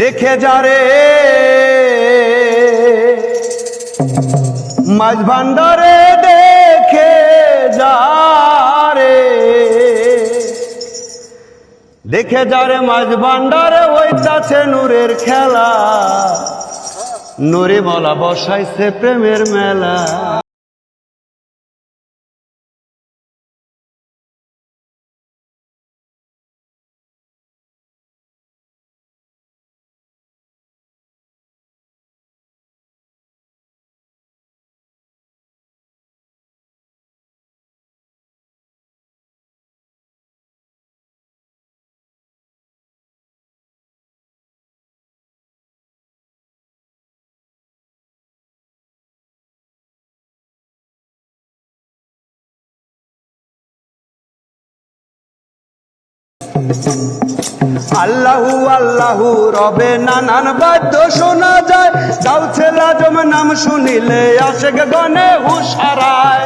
দেখে যারে মাঝ ভান্ডারে দেখে যারে দেখে যারে মাঝ ভান্ডারে ওইটাছে নূরের খেলা। নূরে বলা বসাইছে প্রেমের মেলা। আল্লাহু আল্লাহু রবে নানান বাদ্য শোনা যায়। যাও ছেলা জম নাম শুনিলে আশেক গনে হুসারায়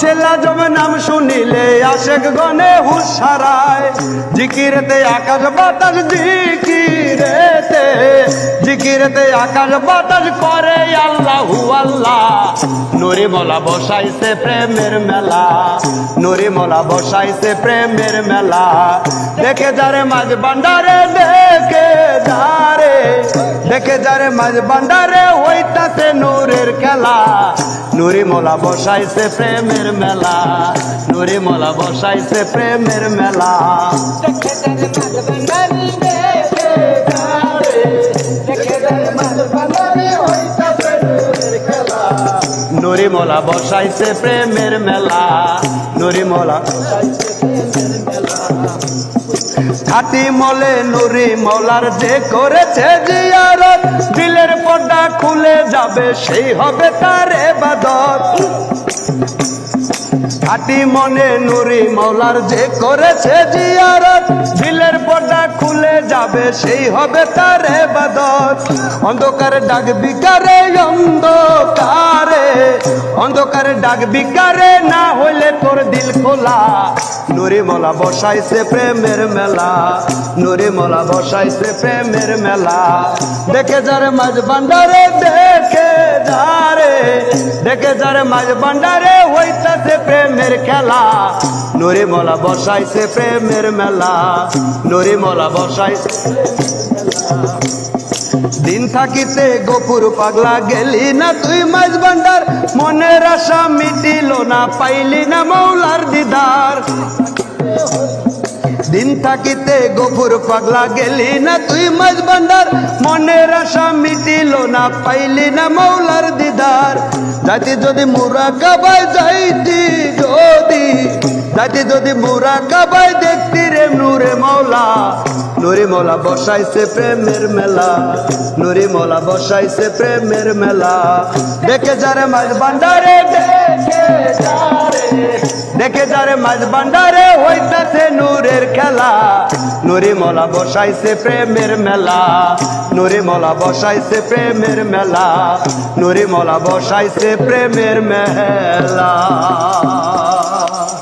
ছেলা জম নাম শুনিলে আশেক গনে হুসারায় জিকিরতে আকাশ বাতাস, জিকিরেতে, জিকিরতে আকাশ বাতাস করে আল্লাহু, আল্লাহ। নুরি মোলা বসাইছে প্রেমের মেলা নুরি মোলা বসাইছে প্রেমের মেলা দেখে যারে মাঝ বান্ডারে দেখে যারে দেখে যারে মাঝ বান্ডারে হইতাছে নূরের খেলা নুরি মোলা বসাইছে প্রেমের মেলা নুরি মোলা বসাইছে প্রেমের মেলা নুরি মোলা বসাইছে প্রেমের মেলা, নুরিমলা খাটি মলে। নুরি মলার যে করেছে জিয়ারত, দিলের পর্দা খুলে যাবে, সেই হবে তার এবাদত। খাটি মনে নুরি মৌলার যে করেছে জিয়ারত দিলের পর্দা খুলে যাবে, সেই হবে তার এবাদত। অন্ধকারে ডাক বিকারে অন্ধকারে অন্ধকারে ডাক বিকারে না হইলে তোর দিল খোলা। নুরি মোলা বসাইছে প্রেমের মেলা, নুরি মোলা বসাইছে প্রেমের মেলা। দেখে যারে মাঝ ভান্ডারে, দেখে যারে দেখে যারে মাঝ ভান্ডারে হইতাছে প্রেমের খেলা। নুরি মোলা বসাইছে প্রেমের মেলা। নুরি মোলা বসাইছে দিন থাকিতে গোপুর পাগলা গেলি না তুই মাঝ ভান্ডার। মনের আশা মিটিল না পাইলি না মৌলার দিদার। দিন থাকিতে গোপুর পাগলা গেলি না তুই মাঝ ভান্ডার। মনের আশা মিটিল না পাইলি না মৌলার দিদার। যাইতি যদি মুরা কাবায় যাইতি যদি যাইতি যদি মুরা কাবাই দেখতি রে নূরে মৌলা। নুরি মোলা বসাইছে প্রেমের মেলা। নুরি মোলা বসাইছে প্রেমের মেলা। দেখে যারে মাঝ ভান্ডারে দেখে যারে মাঝ ভান্ডারে হইতাছে নূরের খেলা। নুরি মোলা বসাইছে প্রেমের মেলা। নুরি মোলা বসাইছে প্রেমের মেলা। নুরি মোলা বসাইছে প্রেমের মেলা।